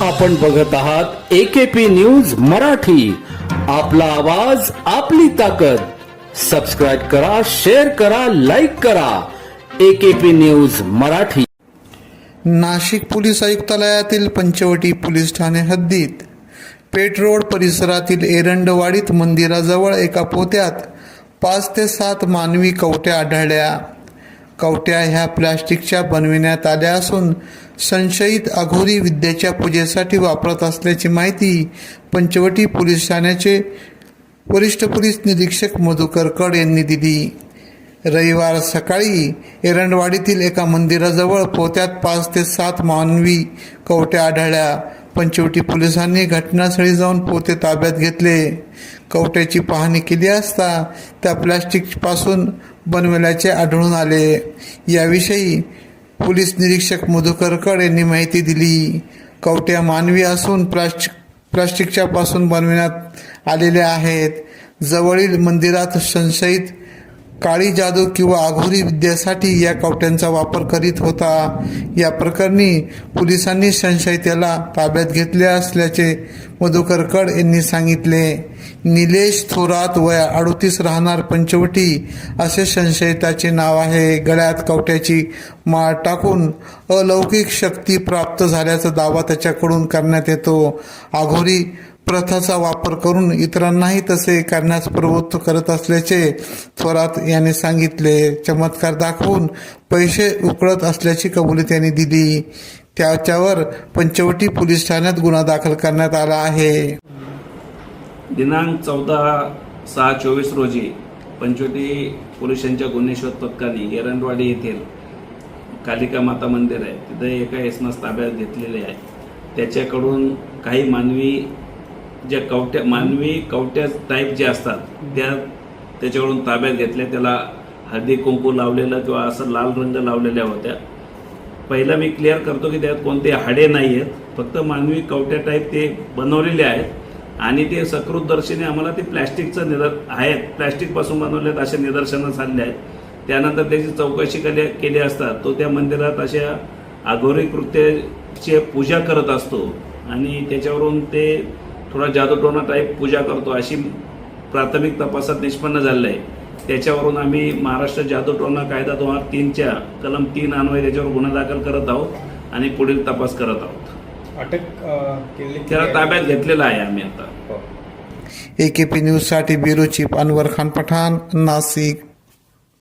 आपण बघत आहात एकेपी न्यूज मराठी. आपला आवाज आपली ताकद. सबस्क्राईब करा शेअर करा लाईक करा. AKP news Marathi. Nashik police आयुक्तालयातील Panchavati police ठाणे हद्दीत. पेट रोड परिसरातील एरंडवाडीत मंदिराजवळ एका पोत्यात पाच ते सात मानवी कवट्या आढळल्या. कवट्या ह्या प्लॅस्टिकच्या बनविण्यात आल्या असून संशयित अघोरी विद्येच्या पूजेसाठी वापरत असल्याची माहिती पंचवटी पोलीस ठाण्याचे वरिष्ठ पोलीस निरीक्षक मधुकर कड यांनी दिली. रविवार सकाळी एरंडवाडीतील एका मंदिराजवळ पोत्यात पाच ते सात मानवी कवट्या आढळल्या. पंचवटी पोलिसांनी घटनास्थळी जाऊन पोते ताब्यात घेतले. कवट्याची पाहणी केली असता त्या प्लॅस्टिकपासून बनवल्याचे आढळून आले. याविषयी पोलीस निरीक्षक मधुकर कड यांनी माहिती दिली. कवट्या मानवी असून प्लास्टिक प्लास्टिकच्या पासून बनविण्यात आलेल्या आहेत. जवळील मंदिरात संशयित काळी जादू किंवा आघोरी विद्येसाठी या कवट्यांचा वापर करीत होता. या प्रकरणी पोलिसांनी संशयिताला ताब्यात घेतले असल्याचे मधुकर कड यांनी सांगितले. निलेश थोरात वया अडोतीस राहणार पंचवटी असे संशयिताचे नाव आहे. गळ्यात कवट्याची माळ टाकून अलौकिक शक्ती प्राप्त झाल्याचा दावा त्याच्याकडून करण्यात येतो. आघोरी प्रथाचा वापर करून इतरांनाही तसे करण्यास प्रवृत्त करत असल्याचे थोरात यांनी सांगितले. चमत्कार दाखवून पैसे उकळत असल्याची कबुली त्यांनी दिली. त्याच्यावर पंचवटी पोलीस ठाण्यात गुन्हा दाखल करण्यात आला आहे. दिनांक चौदा सहा चोवीस रोजी पंचवटी पोलिसांच्या गुन्हे शोध पथकाने एरंडवाडी येथील कालिका माता मंदिर आहे. तिथे एका इसमास ताब्यात घेतलेले आहे. त्याच्याकडून काही मानवी ज्या कवट्या मानवी कवट्या टाईप जे असतात त्या त्याच्याकडून ताब्यात घेतल्या त्याला हळदी कुंकू लावलेलं किंवा असं लाल रंग लावलेल्या होत्या. पहिला मी क्लिअर करतो की त्यात कोणते हाडे नाही आहेत फक्त मानवी कवट्या टाईप ते बनवलेले आहेत. आणि ते सकृतदर्शनी आम्हाला ते प्लॅस्टिकचं निदर आहेत. प्लॅस्टिकपासून बनवले आहेत असे निदर्शनं झाले आहेत. त्यानंतर त्याची चौकशी केली केली असता तो त्या मंदिरात अशा आघोरी कृत्याची पूजा करत असतो. आणि त्याच्यावरून ते थोडा जादूटोना टाईप पूजा करतो अशी प्राथमिक तपासात निष्पन्न झालेलं आहे त्याच्यावरून आम्ही महाराष्ट्र जादूटोना कायदा दोन हजार तीनच्या कलम तीन अन्वये त्याच्यावर गुन्हा दाखल करत आहोत आणि पुढील तपास करत आहोत. अटक केली त्याला ताब्यात घेतलेला आहे आम्ही आता. हो. ए के पी न्यूजसाठी ब्युरो चीफ अनवर खान पठाण नाशिक.